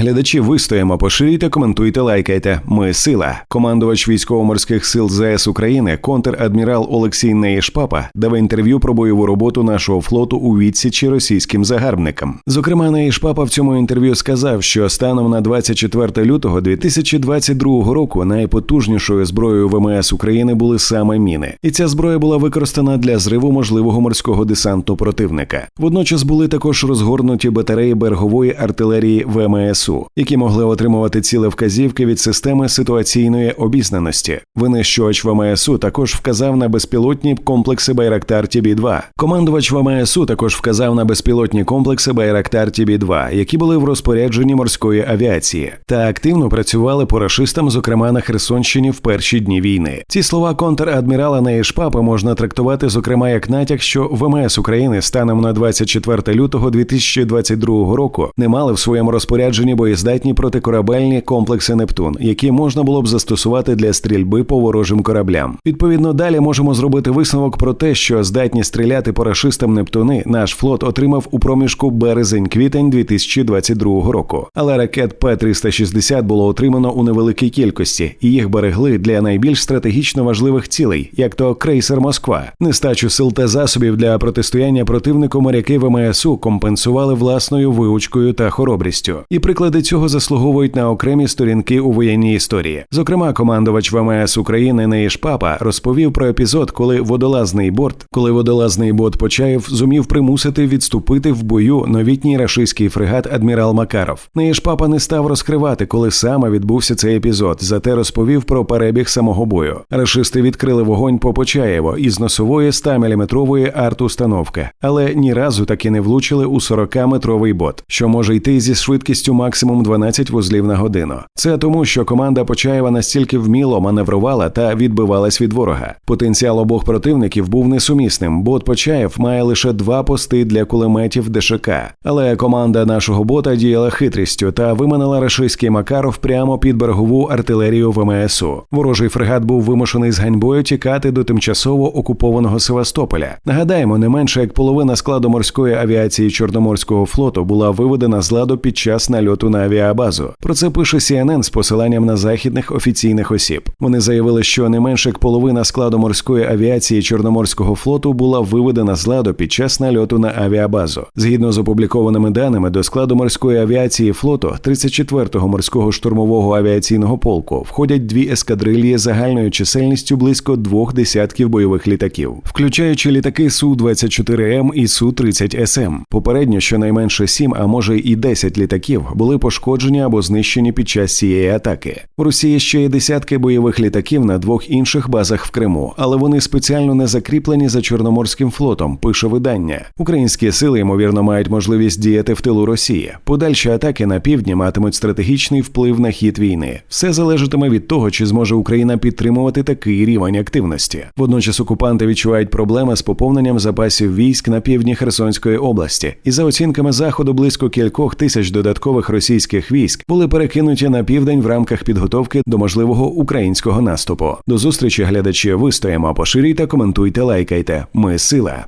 Глядачі вистоїмо, поширюйте, коментуйте, лайкайте. Ми сила. Командувач військово-морських сил ЗС України, контр-адмірал Олексій Неєшпапа дав інтерв'ю про бойову роботу нашого флоту у відсічі російським загарбникам. Зокрема, Неєшпапа в цьому інтерв'ю сказав, що станом на 24 лютого 2022 року найпотужнішою зброєю ВМС України були саме міни, і ця зброя була використана для зриву можливого морського десанту противника. Водночас були також розгорнуті батареї берегової артилерії ВМСУ, які могли отримувати ціле вказівки від системи ситуаційної обізнаності. Винищувач ВМСУ також вказав на безпілотні комплекси Байрактар ТБ-2. Командувач ВМСУ також вказав на безпілотні комплекси Байрактар ТБ-2, які були в розпорядженні морської авіації, та активно працювали по рашистам, зокрема на Херсонщині в перші дні війни. Ці слова контр-адмірала Неєшпапи можна трактувати, зокрема, як натяк, що ВМС України станом на 24 лютого 2022 року не мали в своєму розпорядженні боєздатні протикорабельні комплекси Нептун, які можна було б застосувати для стрільби по ворожим кораблям. Відповідно, далі можемо зробити висновок про те, що здатні стріляти по рашистам Нептуни наш флот отримав у проміжку березень-квітень 2022 року. Але ракет П-360 було отримано у невеликій кількості, і їх берегли для найбільш стратегічно важливих цілей, як то крейсер Москва. Нестачу сил та засобів для протистояння противнику моряки ВМСУ компенсували власною виучкою та хоробрістю. І приклади цього заслуговують на окремі сторінки у воєнній історії. Зокрема, командувач ВМС України Неїш Папа розповів про епізод, коли водолазний борт, коли водолазний бот Почаєв зумів примусити відступити в бою новітній рашистський фрегат Адмірал Макаров. Неїш Папа не став розкривати, коли саме відбувся цей епізод, зате розповів про перебіг самого бою. Рашисти відкрили вогонь по Почаєво із носової 100-мм арт-установки, але ні разу таки не влучили у 40-метровий бот, що може йти зі швидкістю максимум 12 вузлів на годину. Це тому, що команда Почаєва настільки вміло маневрувала та відбивалась від ворога. Потенціал обох противників був несумісним. Бот Почаєв має лише два пости для кулеметів ДШК, але команда нашого бота діяла хитрістю та виманила рашистський Макаров прямо під берегову артилерію ВМСУ. Ворожий фрегат був вимушений з ганьбою тікати до тимчасово окупованого Севастополя. Нагадаємо, не менше як половина складу морської авіації Чорноморського флоту була виведена з ладу під час нальоту на авіабазу. Про це пише CNN з посиланням на західних офіційних осіб. Вони заявили, що не менше як половина складу морської авіації Чорноморського флоту була виведена з ладу під час нальоту на авіабазу. Згідно з опублікованими даними, до складу морської авіації флоту 34-го морського штурмового авіаційного полку входять дві ескадрильї загальною чисельністю близько двох десятків бойових літаків, включаючи літаки су 24 м і су 30 СМ. Попередньо щонайменше 7, а може і 10 літаків були пошкоджені або знищені під час цієї атаки. В Росії ще є десятки бойових літаків на двох інших базах в Криму, але вони спеціально не закріплені за Чорноморським флотом. Пише видання. Українські сили ймовірно мають можливість діяти в тилу Росії. Подальші атаки на півдні матимуть стратегічний вплив на хід війни. Все залежатиме від того, чи зможе Україна підтримувати такий рівень активності. Водночас окупанти відчувають проблеми з поповненням запасів військ на півдні Херсонської області, і за оцінками заходу близько кількох тисяч додаткових російських військ були перекинуті на південь в рамках підготовки до можливого українського наступу. До зустрічі глядачі вистоїмо, поширюйте, коментуйте, лайкайте. Ми сила.